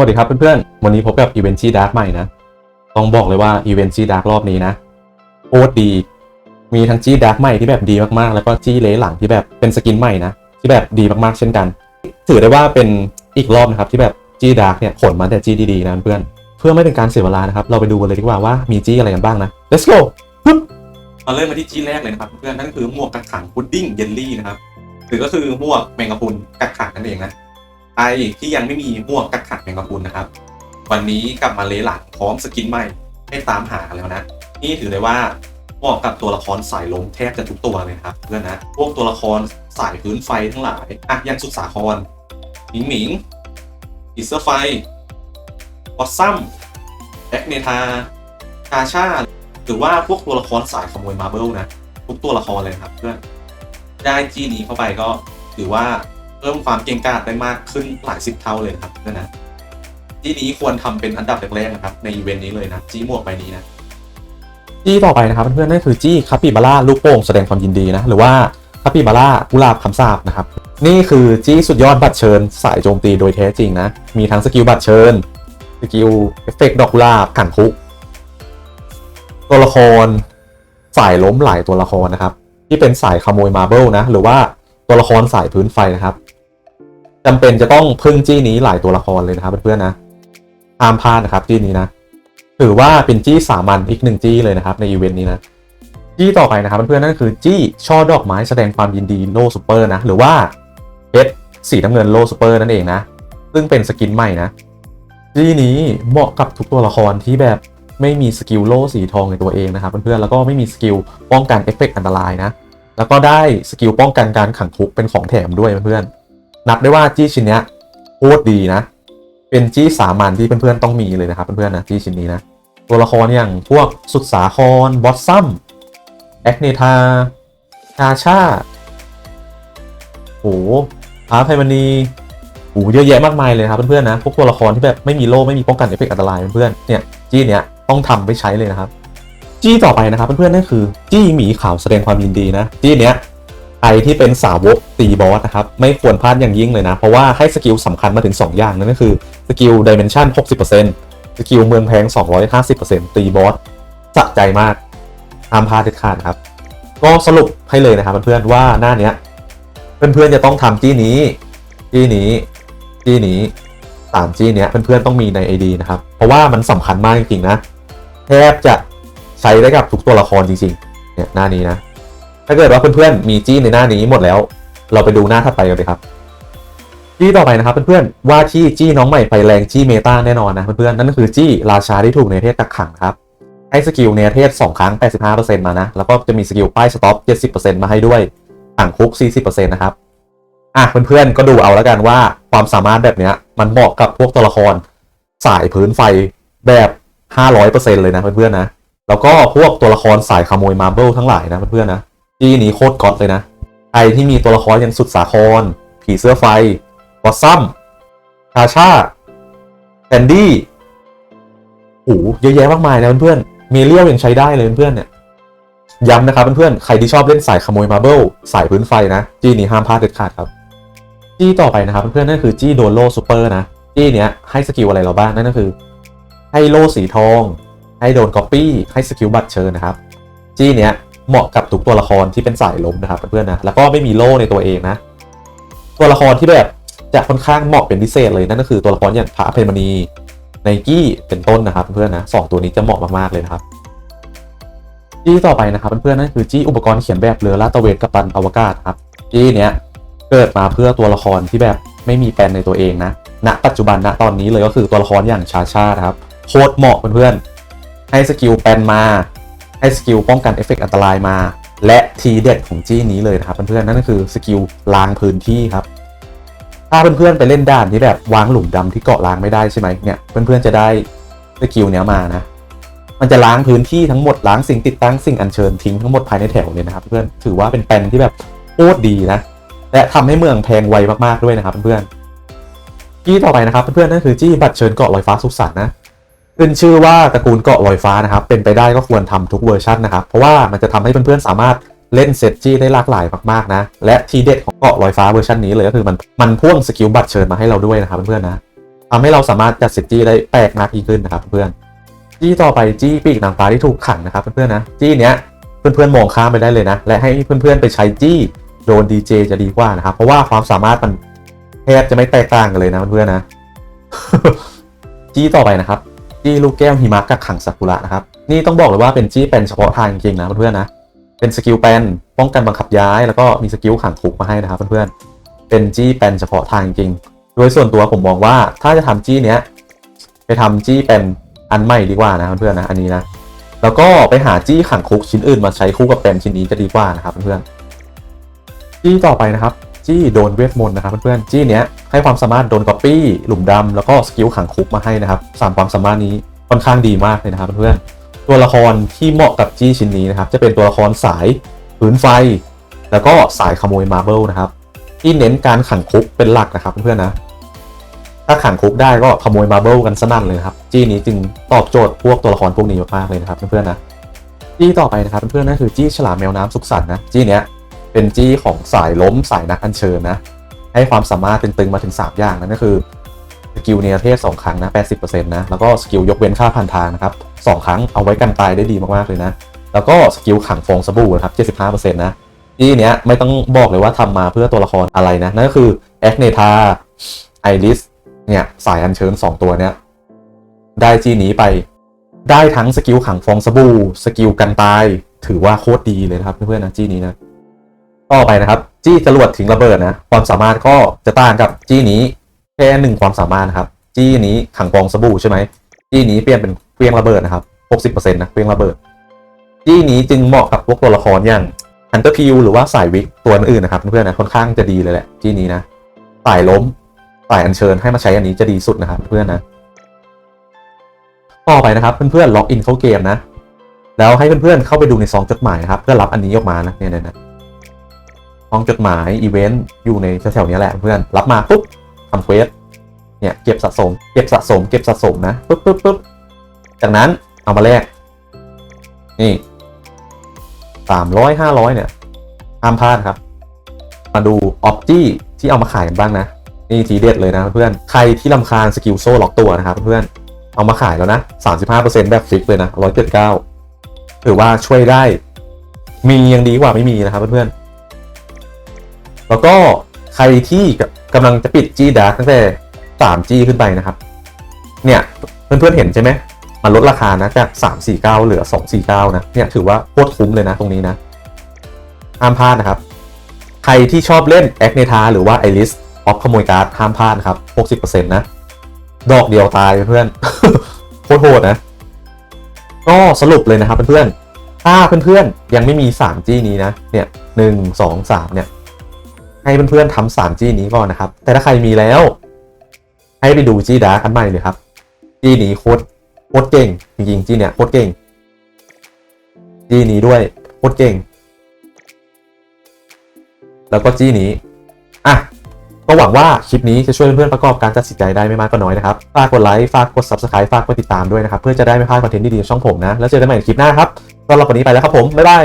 วัสดีครับเพื่อนๆ วันนี้พบกับอีเวนต์จีดาร์กใหม่นะ ต้องบอกเลยว่าอีเวนต์จีดาร์กรอบนี้นะโคตรดี มีทั้งจีดาร์กใหม่ที่แบบดีมากๆ แล้วก็จีเลหลังที่แบบเป็นสกินใหม่นะ ที่แบบดีมากๆ เช่นกัน ถือได้ว่าเป็นอีกรอบนะครับที่แบบจีดาร์กเนี่ยขนมาแต่จีดีๆนะเพื่อน เพื่อไม่เป็นการเสียเวลานะครับ เราไปดูกันเลยดีกว่าว่ามีจีอะไรกันบ้างนะ let's go ปึ๊บมาเริ่มมาที่จีแรกเลยนะครับเพื่อนนั่นก็คือหมวกกักขังพุดดิ้งเยลลี่นะครับหรือก็คือหมวกแมงกะพรุนกักขังนั่นเองนะ ใครที่ยังไม่มีหมวกกักขังแมงกะพรุนนะครับ วันนี้กลับมาเลหลังพร้อมสกินใหม่ให้ตามหาแล้วนะ นี่ถือเลยว่าเหมาะกับตัวละครสายลมแทบจะทุกตัวเลยครับเพื่อนนะพวกตัวละครสายพื้นไฟทั้งหลายอะยังสุดสาครหมิงหมิงอีเซอร์ไฟวอตซัมแบ็กเนทาคาชาหรือว่าพวกตัวละครสายขโมยมาเบิลนะ ทุกตัวละครเลยครับเพื่อนได้จีนี้เข้าไปก็ถือว่า เพิ่มความเก่งกาจได้มากขึ้นหลายสิบเท่าเลยครับเพื่นนะจีนี้ควรทำเป็นอันดับแรกๆนะครับ ในอีเวนต์นี้เลยนะจี้หมวกใบนี้นะจี้ต่อไปนะครับเพื่อนๆนั่นคือจี้คาปิบาร่าลูกโป่งแสดงความยินดีนะหรือว่าคาปิบาร่ากุหลาบคำสาบนะครับนี่คือจี้สุดยอดบัตรเชิญสายโจมตีโดยแท้จริงนะมีทั้งสกิลบัตรเชิญสกิลเอฟเฟกต์ดอกกุหลาบกันคุกตัวละครสายล้มหลายตัวละครนะครับ ที่เป็นสายขโมยมาเบิลนะหรือว่าตัวละครสายพื้นไฟนะครับ จำเป็นจะต้องพึ่งจี้นี้หลายตัวละครเลยนะครับเพื่อนๆนะห้ามพลาดนะครับจี้นี้นะ ถือว่าเป็นจี้สามัญอีกหนึ่งจี้เลยนะครับในอีเวนต์นี้นะจี้ต่อไปนะครับเพื่อนๆนั่นคือจี้ช่อดอกไม้แสดงความยินดีโลซูเปอร์นะหรือว่าเพชรสีน้ำเงินโลซูเปอร์นั่นเองนะซึ่งเป็นสกินใหม่นะจี้นี้เหมาะกับทุกตัวละครที่แบบไม่มีสกิลโลสีทองในตัวเองนะครับเพื่อนๆแล้วก็ไม่มีสกิลป้องกันเอฟเฟกต์อันตรายนะแล้วก็ได้สกิลป้องกันการขังคุกเป็นของแถมด้วยเพื่อนๆ นับได้ว่าจี้ชิ้นเนี้ยโคตรดีนะ เป็นจี้สามัญที่เพื่อนๆต้องมีเลยนะครับเพื่อนๆนะจี้ชิ้นนี้นะตัวละครอย่างพวกสุดสาครบอสซัมแอคเนทาชาชาโหอาร์ไพมานีโหเยอะแยะมากมายเลยครับเพื่อนๆนะพวกตัวละครที่แบบไม่มีโล่ไม่มีป้องกันเอฟเฟกต์อันตรายเพื่อนๆเนี่ยจี้เนี้ยต้องทำไปใช้เลยนะครับ จี้ต่อไปนะครับเพื่อนๆนั่นคือ จี้หมีขาวแสดงความยินดีนะ จี้เนี้ย ใครที่เป็นสาวกตีบอสนะครับ ไม่ควรพลาดอย่างยิ่งเลยนะ เพราะว่าให้สกิลสำคัญมาถึง 2 อย่างนั่นก็คือสกิลดิเมนชัน60%สกิลเมืองแพง 250%ตีบอสสะใจมากห้ามพลาดเด็ดขาดครับ ก็สรุปให้เลยนะครับเพื่อนๆว่าหน้าเนี้ยเพื่อนๆจะต้องทำจี้นี้จี้นี้จี้นี้สามจี้เนี้ยเพื่อนๆต้องมีใน ID นะครับ เพราะว่ามันสำคัญมากจริงๆนะ แทบจะใช้ได้กับทุกตัวละครจริงๆเนี่ยหน้านี้นะ ถ้าเกิดว่าเพื่อนๆมีจี้ในหน้านี้หมดแล้ว เราไปดูหน้าถัดไปกันเลยครับจี้ต่อไปนะครับเพื่อนๆว่าที่จี้น้องใหม่ไฟแรงจี้เมตาแน่นอนนะเพื่อนๆนั่นก็คือจี้ราชาที่ถูกในเทศกักขังครับให้สกิลเนเทศ2ครั้ง 85%มานะ แล้วก็จะมีสกิลป้ายสต็อป 70%มาให้ด้วยขังคุก 40%นะครับอะเพื่อนๆก็ดูเอาแล้วกันว่าความสามารถแบบเนี้ยมันเหมาะกับพวกตัวละคร สายพื้นไฟแบบ 500%เลยนะเพื่อนๆนะแล้วก็พวกตัวละครสายขโมยมาร์เบิลทั้งหลายนะเพื่อนๆนะ ที่นี้โคตรก๊อตเลยนะใครที่มีตัวละครอย่างสุดสาคร ผีเสื้อไฟบอสซัมชาชาแคนดี้โอ้โหเยอะแยะมากมายนะเพื่อนๆเมเลี้ยลยังใช้ได้เลยเพื่อนๆเนี่ยย้ำนะครับเพื่อนๆใครที่ชอบเล่นสายขโมยมาเบิลสายพื้นไฟนะจี้นี้ห้ามพลาดเด็ดขาดครับ จี้ต่อไปนะครับเพื่อนๆนั่นคือจี้โดนโลซูเปอร์นะจี้เนี้ยให้สกิลอะไรเราบ้างนั่นก็คือ ให้โลสีทอง ให้โดนก๊อปปี้ให้สกิลบัตรเชิญนะครับ จี้เนี้ย เหมาะกับทุกตัวละครที่เป็นสายลมนะครับเพื่อนๆนะแล้วก็ไม่มีโล่ในตัวเองนะ ตัวละครที่แบบจะค่อนข้างเหมาะเป็นพิเศษเลยนั่นก็คือตัวละครอย่างพระอภัยมณีไนกี้เป็นต้นนะครับเพื่อนๆนะสองตัวนี้จะเหมาะมากๆเลยนะครับจี้ต่อไปนะครับเพื่อนๆนั่นคือจี้อุปกรณ์เขียนแบบเรือลาดตระเวนกัปตันอวกาศครับจี้เนี้ยเกิดมาเพื่อตัวละครที่แบบไม่มีแปลนในตัวเองนะณปัจจุบันณตอนนี้เลยก็คือตัวละครอย่างชาชาครับโคตรเหมาะเพื่อนๆให้สกิลแปลนมา ให้สกิลป้องกันเอฟเฟกต์อันตรายมา และทีเด็ดของจี้นี้เลยนะครับเพื่อนๆนั่นก็คือสกิลล้างพื้นที่ครับ ถ้าเพื่อนๆไปเล่นด่านที่แบบวางหลุมดำที่เกาะล้างไม่ได้ใช่ไหมเนี่ยเพื่อนๆจะได้สกิลเนี้ยมานะมันจะล้างพื้นที่ทั้งหมดล้างสิ่งติดตั้งสิ่งอัญเชิญทิ้งทั้งหมดภายในแถวเลยนะครับเพื่อนถือว่าเป็นแปลนที่แบบโคตรดีนะและทำให้เมืองแพงไวมากๆด้วยนะครับเพื่อนๆจี้ต่อไปนะครับเพื่อนๆนั่นคือจี้บัตรเชิญเกาะลอยฟ้าสุขสันต์นะ ขึ้นชื่อว่าตระกูลเกาะลอยฟ้านะครับ เป็นไปได้ก็ควรทำทุกเวอร์ชันนะครับ เพราะว่ามันจะทำให้เพื่อนๆสามารถเล่นเซตจี้ได้หลากหลายมากๆนะ และทีเด็ดของเกาะลอยฟ้าเวอร์ชันนี้เลยก็คือมันมันพ่วงสกิลบัตรเชิญมาให้เราด้วยนะครับเพื่อนๆนะทำให้เราสามารถจัดเซตจี้ได้แปลกมากยิ่งขึ้นนะครับเพื่อนจี้ต่อไปจี้ปีกนางฟ้าที่ถูกขังนะครับเพื่อนๆนะจี้เนี้ยเพื่อนๆมองข้ามไปได้เลยนะ และให้เพื่อนๆไปใช้จี้โดนดีเจจะดีกว่านะครับ เพราะว่าความสามารถมันแทบจะไม่แตกต่างกันเลยนะเพื่อนๆนะจี้ต่อไปนะครับ จี้ลูกแก้วหิมะกับขังซากุระนะครับ นี่ต้องบอกเลยว่าเป็นจี้เป็นเฉพาะทางจริงๆนะเพื่อนๆนะ เป็นสกิลแปนป้องกันบังคับย้าย แล้วก็มีสกิลขังคุกมาให้นะครับเพื่อนๆ เป็นจี้แปนเฉพาะทางจริง โดยส่วนตัวผมมองว่าถ้าจะทำจี้เนี้ยไปทำจี้เป็นอันใหม่ดีกว่านะเพื่อนๆนะอันนี้นะ แล้วก็ไปหาจี้ขังคุกชิ้นอื่นมาใช้คู่กับเป็นชิ้นนี้จะดีกว่านะครับเพื่อนๆจี้ต่อไปนะครับ จี้โดนเวทมนต์นะครับเพื่อนๆจี้เนี้ยให้ความสามารถโดนก๊อปปี้หลุมดำแล้วก็สกิลขังคุกมาให้นะครับสามความสามารถนี้ค่อนข้างดีมากเลยนะครับเพื่อนๆตัวละครที่เหมาะกับจี้ชิ้นนี้นะครับจะเป็นตัวละครสายผืนไฟ แล้วก็สายขโมยมาร์เบิลนะครับที่เน้นการขังคุกเป็นหลักนะครับเพื่อนๆนะถ้าขังคุกได้ก็ขโมยมาร์เบิลกันสนั่นเลยครับจี้นี้จึงตอบโจทย์พวกตัวละครพวกนี้มากๆเลยนะครับเพื่อนๆนะจี้ต่อไปนะครับเพื่อนๆนั่นคือจี้ฉลามแมวน้ำสุขสันต์นะจี้เนี้ย เป็นจี้ของสายล้มสายนักอัญเชิญนะ ให้ความสามารถตึงๆมาถึง 3 อย่างนั่นก็คือสกิลเนรเทศ 2 ครั้งนะ 80%นะ แล้วก็สกิลยกเว้นค่าพันทางนะครับ 2 ครั้งเอาไว้กันตายได้ดีมากๆเลยนะ แล้วก็สกิลขังฟองสบู่นะครับ 75%นะจี้เนี้ยไม่ต้องบอกเลยว่าทำมาเพื่อตัวละครอะไรนะ นั่นก็คือแอคเนทาไอริสเนี่ยสายอัญเชิญ 2 ตัวเนี้ยได้จี้นี้ไปได้ทั้งสกิลขังฟองสบู่สกิลกันตาย ถือว่าโคตรดีเลยนะครับเพื่อนๆนะจี้นี้นะ ต่อไปนะครับ จี้จรวดทิ้งระเบิดนะ ความสามารถก็จะต่างกับจี้นี้แค่หนึ่งความสามารถนะครับ จี้นี้ขังฟองสบู่ใช่ไหมจี้นี้เปลี่ยนเป็นเครื่องระเบิดนะครับ 60%นะเครื่องระเบิด จี้นี้จึงเหมาะกับพวกตัวละครอย่างฮันเตอร์คิวหรือว่าสายวิกตัวอื่นนะครับเพื่อนๆนะค่อนข้างจะดีเลยแหละจี้นี้นะสายล้มสายอัญเชิญให้มาใช้อันนี้จะดีสุดนะครับเพื่อนๆนะต่อไปนะครับเพื่อนๆล็อกอินเข้าเกมนะ แล้วให้เพื่อนๆเข้าไปดูในซองจดหมายนะครับ เพื่อรับอันนี้ออกมานะเนี่ยนี่ย ซองจดหมายอีเวนต์อยู่ในแถวๆนี้แหละเพื่อนรับมาปุ๊บทำเควสเนี่ยเก็บสะสม เก็บสะสม เก็บสะสมนะปุ๊บปุ๊บปุ๊บจากนั้นเอามาแลกนี่สามร้อยห้าร้อยเนี่ยห้ามพลาดครับ มาดูออบจี้ที่เอามาขายกันบ้างนะ นี่ทีเด็ดเลยนะเพื่อนใครที่ลำคาญสกิลโซ่ล็อกตัวนะครับเพื่อนเอามาขายแล้วนะ 35%แบบฟิกเลยนะ 179 ถือว่าช่วยได้ มียังดีกว่าไม่มีนะครับเพื่อน แล้วก็ใครที่กำลังจะปิด G Dark ตั้งแต่ 3G ขึ้นไปนะครับ เนี่ยเพื่อนๆเห็นใช่ไหมมันลดราคานะจาก 349 เหลือ 249 นะ เนี่ยถือว่าโคตรคุ้มเลยนะตรงนี้นะห้ามพลาดนะครับ ใครที่ชอบเล่นแอคเนทาหรือว่าไอริสออฟขโมยการ์ดห้ามพลาดนะครับ 60%นะ ดอกเดียวตายเพื่อนโคตรโหดนะ ก็สรุปเลยนะครับเพื่อนๆถ้าเพื่อนๆยังไม่มี 3G นี้นะ เนี่ยหนึ่งสองสามเนี่ย ให้เพื่อนๆทำ 3G นี้ก่อนนะครับ แต่ถ้าใครมีแล้ว ให้ไปดู G Dark อันใหม่เลยครับ G นี้โคตรโคตรเก่งจริงๆ G เนี่ยโคตรเก่ง G นี้ด้วยโคตรเก่ง แล้วก็ G นี้อะก็หวังว่าคลิปนี้จะช่วยเพื่อนๆประกอบการตัดสินใจได้ไม่มากก็น้อยนะครับ ฝากกดไลค์ ฝากกด subscribe ฝากกดติดตามด้วยนะครับ เพื่อจะได้ไม่พลาดคอนเทนต์ดีๆช่องผมนะ แล้วเจอกันใหม่ในคลิปหน้าครับสำหรับวันนี้ไปแล้วครับผม บ๊ายบาย